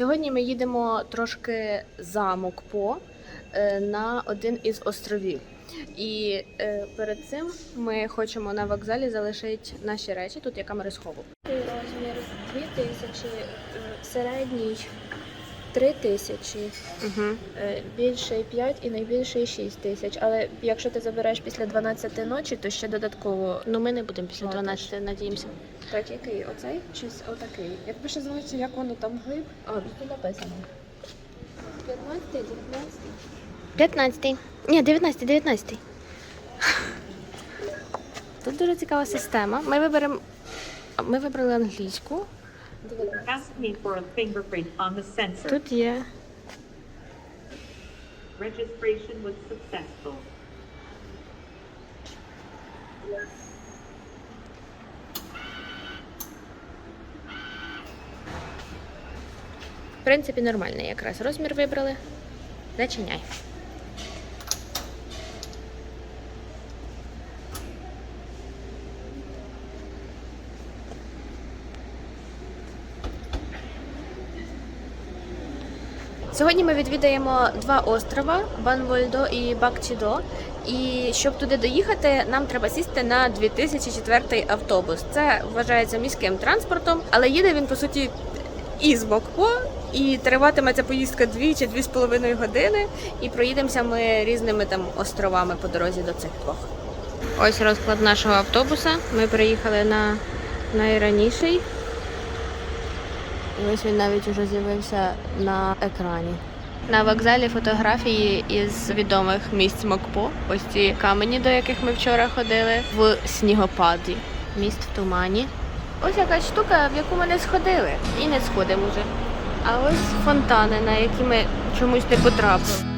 Сьогодні ми їдемо трошки замок по е, на один із островів. І е, перед цим ми хочемо на вокзалі залишити наші речі. Тут яка ми схову. Розмір 2000, е, середній 3 тисячі, Угу. е, більше 5 і найбільше 6 тисяч. Але якщо ти забираєш після 12 ночі, то ще додатково. Ну ми не будемо після Платиш. надіємося. Так, який? Оцей чи отакий? Якби ще знаєте, як воно там глиб. А, тут написано. 15, 19. 15. Ні, 19, 19. Тут дуже цікава система. Ми виберемо. Ми вибрали англійську, 19. Ask me for a fingerprint on the sensor. Тут є Registration was successful. В принципі, нормальний якраз розмір вибрали. Зачиняй. Сьогодні ми відвідаємо два острова Банвольдо і Бакчідо. І щоб туди доїхати, нам треба сісти на 2004 автобус. Це вважається міським транспортом, але їде він по суті із Бокпо, і триватиме ця поїздка 2 чи 2,5 години. І проїдемося ми різними там островами по дорозі до цих двох. Ось розклад нашого автобуса. Ми приїхали на найраніший. Ось він навіть уже з'явився на екрані. На вокзалі фотографії із відомих місць Мокпо. Ось ці камені, до яких ми вчора ходили, в снігопаді. Міст в тумані. Ось якась штука, в яку ми не сходили. І не сходимо вже. А ось фонтани, на які ми чомусь не потрапили.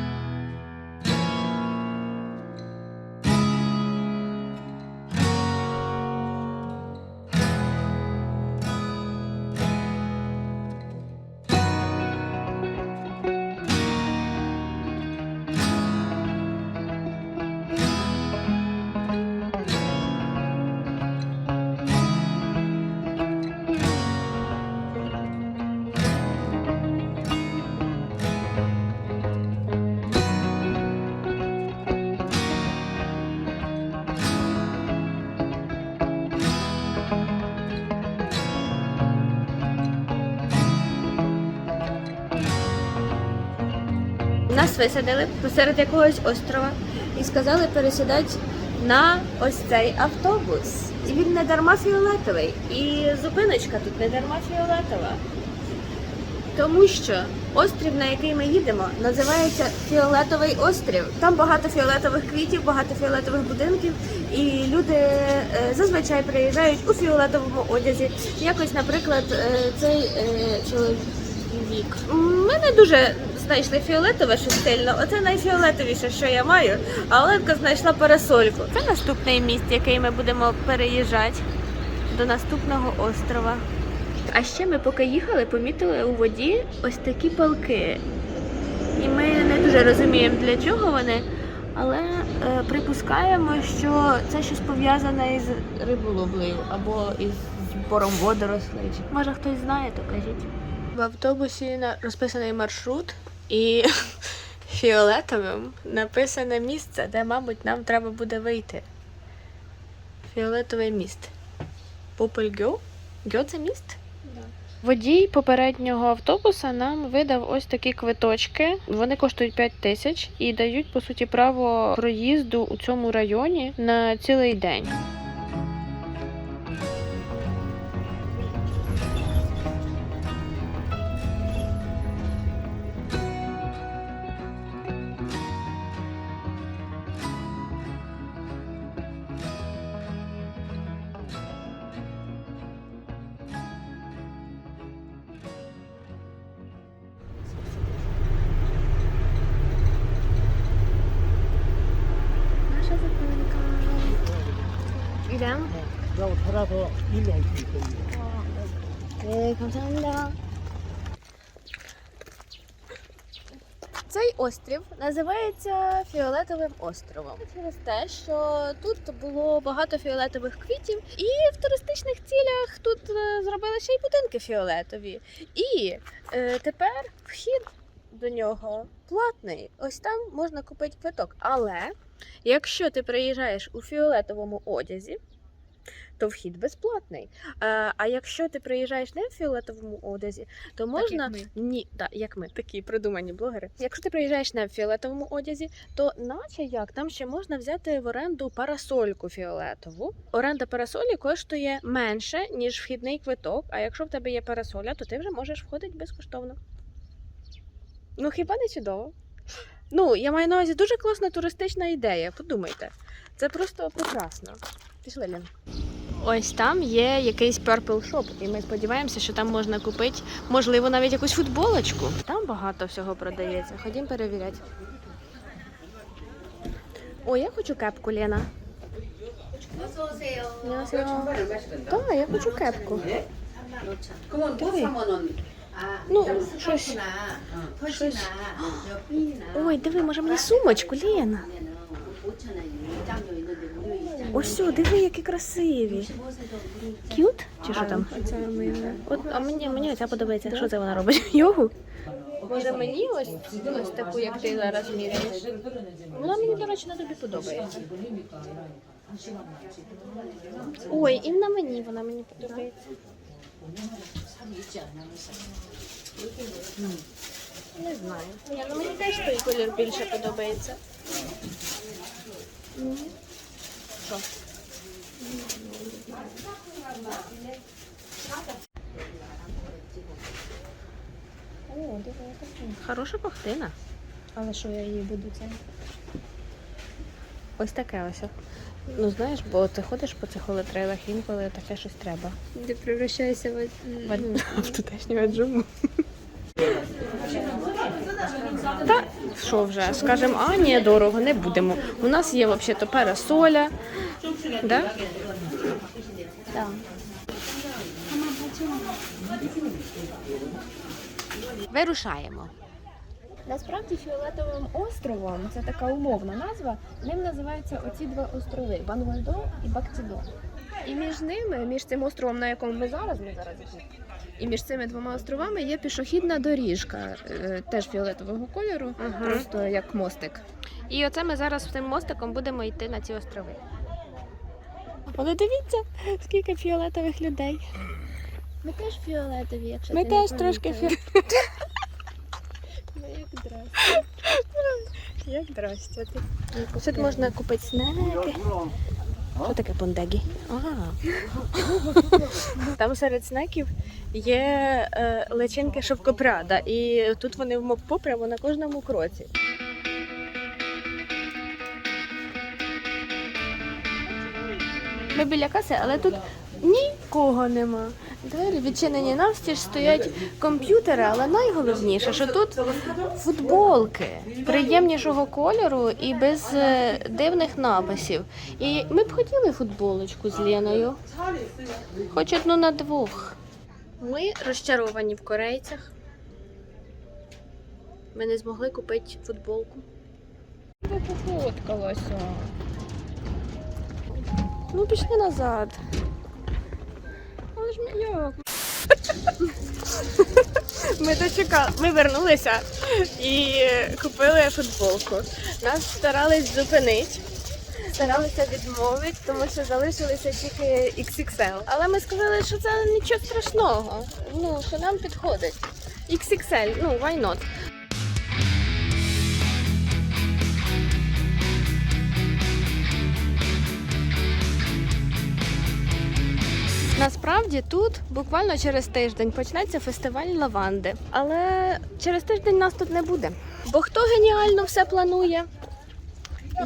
Висадили посеред якогось острова і сказали пересідати на ось цей автобус. І він не дарма фіолетовий. І зупиночка тут не дарма фіолетова. Тому що острів, на який ми їдемо, називається Фіолетовий острів. Там багато фіолетових квітів, багато фіолетових будинків, і люди е, зазвичай приїжджають у фіолетовому одязі. Якось, наприклад, е, цей е, чоловік. Ми не дуже знайшли фіолетове щось сильно. Оце найфіолетовіше, що я маю. А Оленка знайшла парасольку. Це наступний міст, який ми будемо переїжджати до наступного острова. А ще ми поки їхали, помітили у воді ось такі палки. І ми не дуже розуміємо, для чого вони, але е, припускаємо, що це щось пов'язане із риболовлею або із збором водорослей. Може хтось знає, то кажіть. В автобусі розписаний маршрут і фіолетовим написане місце, де, мабуть, нам треба буде вийти. Фіолетовий міст. Попельгьо? Гьо це міст? Водій попереднього автобуса нам видав ось такі квиточки. Вони коштують 5 тисяч і дають по суті право проїзду у цьому районі на цілий день. 네, 감사합니다. Цей острів називається Фіолетовим островом через те, що тут було багато фіолетових квітів, і в туристичних цілях них тут е, зробили ще й будинки фіолетові. І е, тепер вхід до нього платний. Ось там можна купити квиток. Але якщо ти приїжджаєш у фіолетовому одязі, то вхід безплатний. Е, а якщо ти приїжджаєш не в фіолетовому одязі, то можна як ні, так, як ми, такі придумані блогери. Якщо ти приїжджаєш не в фіолетовому одязі, то наче як там ще можна взяти в оренду парасольку фіолетову. Оренда парасолі коштує менше, ніж вхідний квиток. А якщо в тебе є парасоля, то ти вже можеш входити безкоштовно. Ну хіба не чудово? Ну, я маю на увазі дуже класна туристична ідея. Подумайте, це просто прекрасно. Пішли, Лін. Ось там є якийсь Purple Shop, і ми сподіваємося, що там можна купити, можливо, навіть якусь футболочку. Там багато всього продається. Ходімо перевіряти. О, я хочу кепку, Лена. Так, я хочу кепку. Ну, щось. Ой, диви, може мені сумочку, Лена. 5천 원이 입장료 있는데 무료 입장. Ось сюди, диви, які красиві. 15세도 무료 입장. К'ют? Чи що там? Це ми. От, а мені, мені оця подобається. Що це вона робить? Йогу? Може мені ось, ось таку, як ти зараз міряєш? Вона мені, до речі, на тобі подобається. Ой, і на мені вона мені подобається. Не знаю. Ні, ну мені теж той колір більше подобається. Що? О. Хороша пахтина. Але що я її буду це? Ось таке ось. Ну знаєш, бо ти ходиш по цих олетрейлах, інколи таке щось треба. Ти превращаєшся в, ну, В тутешнього джуму. Та що вже, скажемо, а ні, дорого, не будемо. У нас є взагалі парасоля. Да? Так. Вирушаємо. Насправді фіолетовим островом це така умовна назва. Ним називаються оці два острови Бангольдо і Бактідо. І між ними, між цим островом, на якому ми зараз, ми зараз і між цими двома островами є пішохідна доріжка, е, теж фіолетового кольору, Мгм. просто як мостик. І оце ми зараз цим мостиком будемо йти на ці острови. Але дивіться, скільки фіолетових людей. Ми теж фіолетові, якщо Ми ти не теж трошки фіолетові. Ну, як здрасте. Як здрастя. Тут можна купити снеки. Що таке пондегі? Ага. Там серед снеків є е, личинки шовкопряда, і тут вони в мокпу прямо на кожному кроці. Ми біля каси, але тут нікого нема. Двері відчинені навстіж стоять комп'ютери, але найголовніше, що тут футболки приємнішого кольору і без е, дивних написів. І ми б хотіли футболочку з Леною. Хоч одну на двох. Ми розчаровані в корейцях. Ми не змогли купити футболку. Ви пофоткалася. Ну, пішли назад. Ж як? Ми дочекали, ми вернулися і купили футболку. Нас старались зупинити, старалися відмовити, тому що залишилися тільки XXL. Але ми сказали, що це нічого страшного. Ну, що нам підходить. XXL, ну, why not? Насправді тут буквально через тиждень почнеться фестиваль лаванди. Але через тиждень нас тут не буде. Бо хто геніально все планує?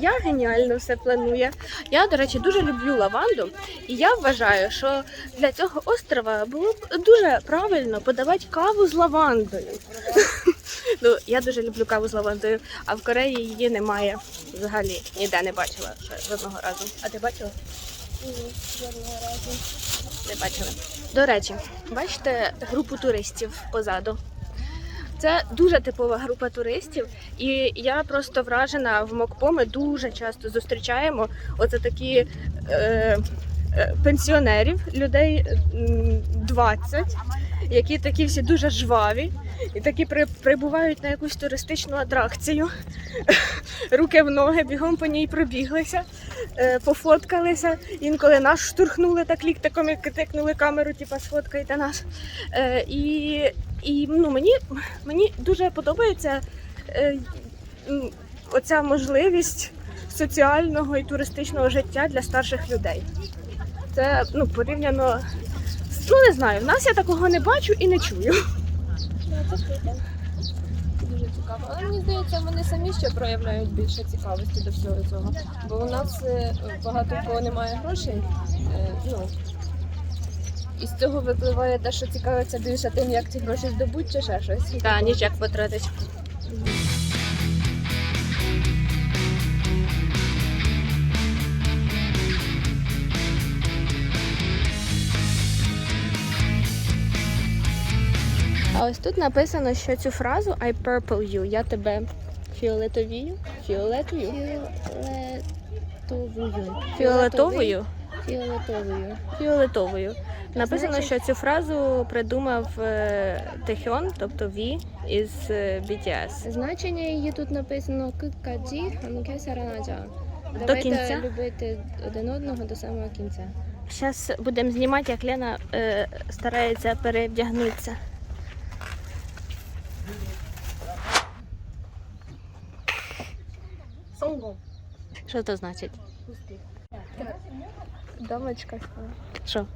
Я геніально все планую. Я, до речі, дуже люблю лаванду, і я вважаю, що для цього острова було б дуже правильно подавати каву з лавандою. Ну, я дуже люблю каву з лавандою, а в Кореї її немає взагалі. Ніде не бачила жодного разу. А ти бачила? Не бачили. До речі, бачите групу туристів позаду. Це дуже типова група туристів, і я просто вражена в Мокпо. Ми дуже часто зустрічаємо оце такі е, е, пенсіонерів, людей м, 20, які такі всі дуже жваві, і такі при, прибувають на якусь туристичну атракцію. Руки в ноги, бігом по ній пробіглися, е, пофоткалися. Інколи нас штурхнули так ліктиком, як тикнули камеру, типа сфоткайте нас. Е, і і ну, мені, мені дуже подобається е, оця можливість соціального і туристичного життя для старших людей. Це ну, порівняно. Ну не знаю, в нас я такого не бачу і не чую. Дуже цікаво. Але мені здається, вони самі ще проявляють більше цікавості до всього цього. Бо у нас е, багато кого немає грошей. е, Ну, і з цього випливає те, що цікавиться більше тим, як ці гроші здобуть, чи ще щось. Та ніж як потратить. А ось тут написано, що цю фразу I purple you, я тебе фіолетовію, фіолетую, Фіолетовою. фіолетовою, Фіолетовою. фіолетовою. Написано, значить- що цю фразу придумав е, Техьон, тобто V із е, BTS. Значення її тут написано «Кикаджі хамке саранаджа». Давайте кінця? любити один одного до самого кінця. Зараз будемо знімати, як Лена е, старається перевдягнутися. Що це значить? Домочка. Що?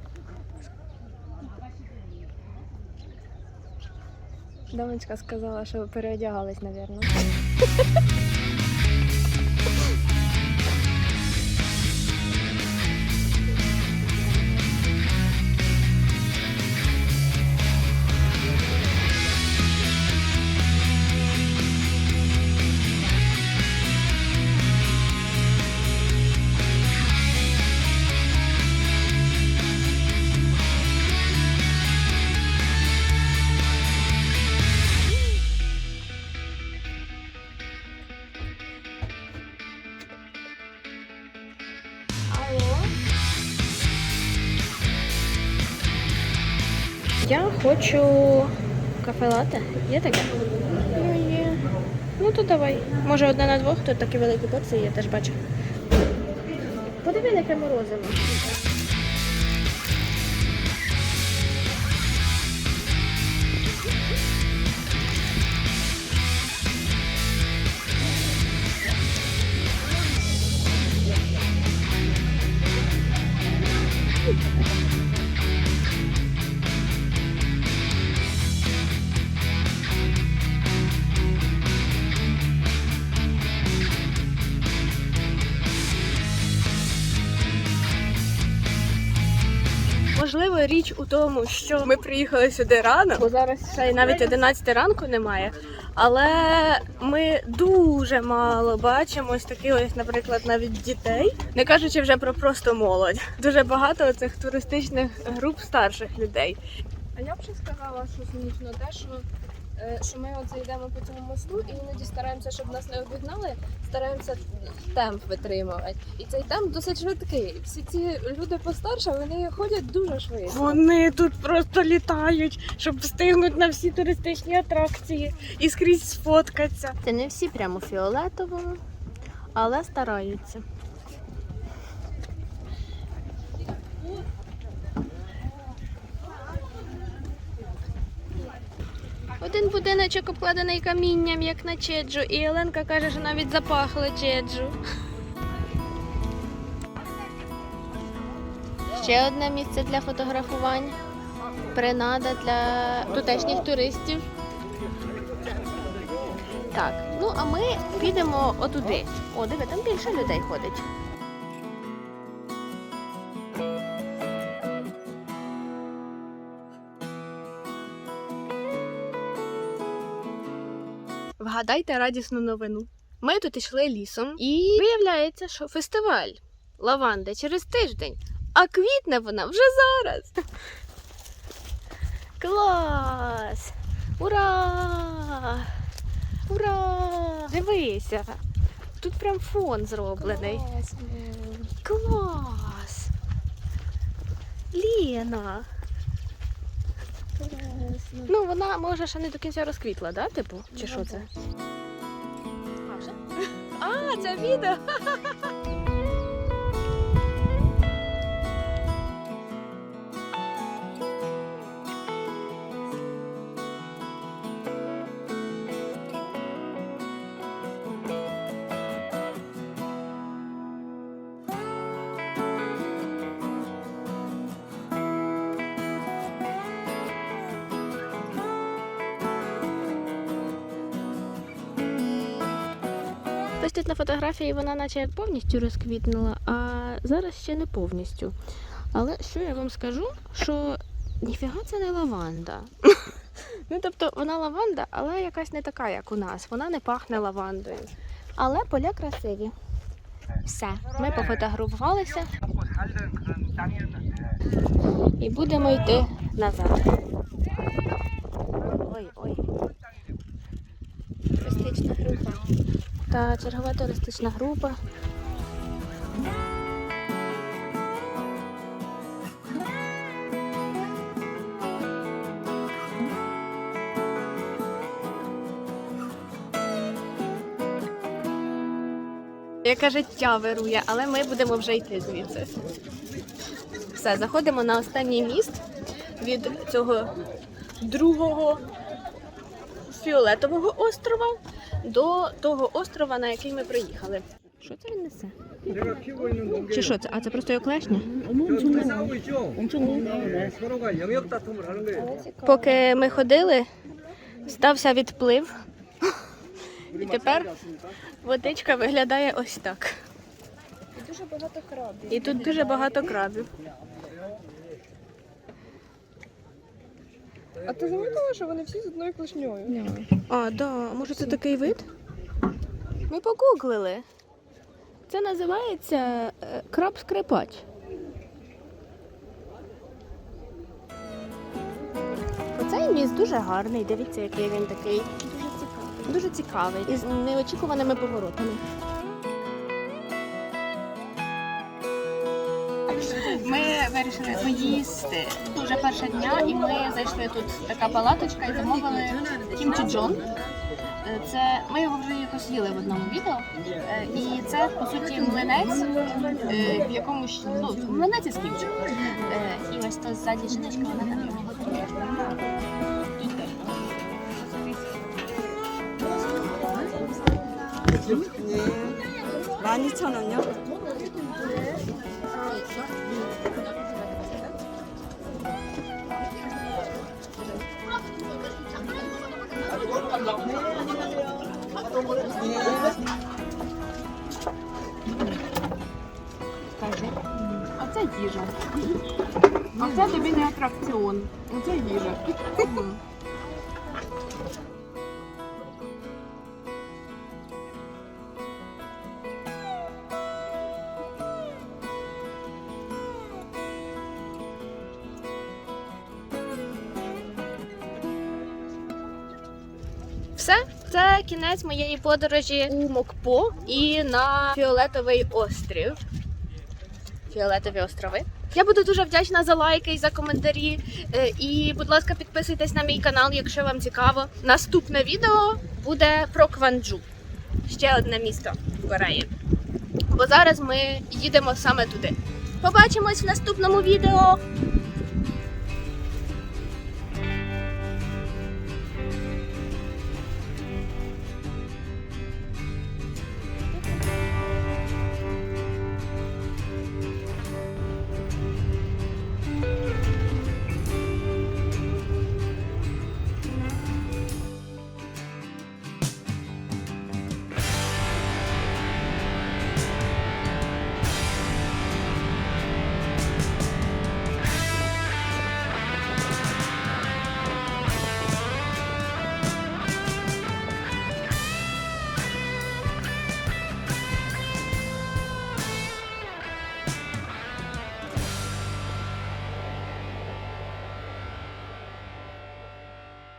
Домочка сказала, що переодягались, напевно. хочу кафе лате. Є таке? Ну, є. Ну то давай. Може одне на двох, тут такі великі порції, я теж бачу. Подиви, яке морозиво. Можливо, річ у тому, що ми приїхали сюди рано, бо зараз ще й навіть 11 ранку немає. Але ми дуже мало бачимо ось таких, ось, наприклад, навіть дітей, не кажучи вже про просто молодь. Дуже багато цих туристичних груп старших людей. А я б ще сказала, що смішно те, що, е, що ми от зайдемо по цьому мосту і іноді стараємося, щоб нас не обігнали, стараємося темп витримувати. І цей темп досить швидкий. Всі ці люди постарше, вони ходять дуже швидко. Вони тут просто літають, щоб встигнути на всі туристичні атракції і скрізь сфоткатися. Це не всі прямо фіолетовому, але стараються. Один будиночок обкладений камінням, як на Чеджу, і Оленка каже, що навіть запахло Чеджу. Ще одне місце для фотографувань. Принада для тутешніх туристів. Так, ну а ми підемо отуди. О, диви, там більше людей ходить. Вгадайте радісну новину. Ми тут йшли лісом, і виявляється, що фестиваль лаванди через тиждень, а квітне вона вже зараз. Клас! Ура! Ура! Дивися! Тут прям фон зроблений. Класно. Клас! Ліна. Ну, вона може ще не до кінця розквітла, да? Типу? Чи що це? А, вже? А, це відео. Ось тут на фотографії вона наче як повністю розквітнула, а зараз ще не повністю. Але що я вам скажу, що ніфіга це не лаванда. ну тобто вона лаванда, але якась не така, як у нас. Вона не пахне лавандою. Але поля красиві. Все, ми пофотографувалися і будемо йти назад. Ой, ой. Туристична група. Та чергова туристична група. Яке життя вирує, але ми будемо вже йти звідси. Все, заходимо на останній міст від цього другого фіолетового острова до того острова, на який ми приїхали. Що це він несе? Чи що це? А це просто його клешня? Поки ми ходили, стався відплив. І тепер водичка виглядає ось так. І. І тут дуже багато крабів. А ти замітила, що вони всі з одною клешньою? А, да, може це такий вид? Ми погуглили. Це називається е, краб-скрипач. Оцей міст дуже гарний. Дивіться, який він такий. Дуже цікавий. Дуже цікавий. І з неочікуваними поворотами. Вирішили поїсти дуже перше дня, і ми зайшли тут така палаточка і замовили кімчі джон. Е, Це ми його вже якось їли в одному відео. Е, І це по суті млинець, е, в якому ну млинець із кімчі. Е, І ось то ззаді жіночка, вона там його готує. Тут теж. Оце тобі не атракціон. Оце їжа. Все, це кінець моєї подорожі у Мокпо і на Фіолетовий острів. Фіолетові острови. Я буду дуже вдячна за лайки і за коментарі. Е, І, будь ласка, підписуйтесь на мій канал, якщо вам цікаво. Наступне відео буде про Кванджу. Ще одне місто в Кореї. Бо зараз ми їдемо саме туди. Побачимось в наступному відео.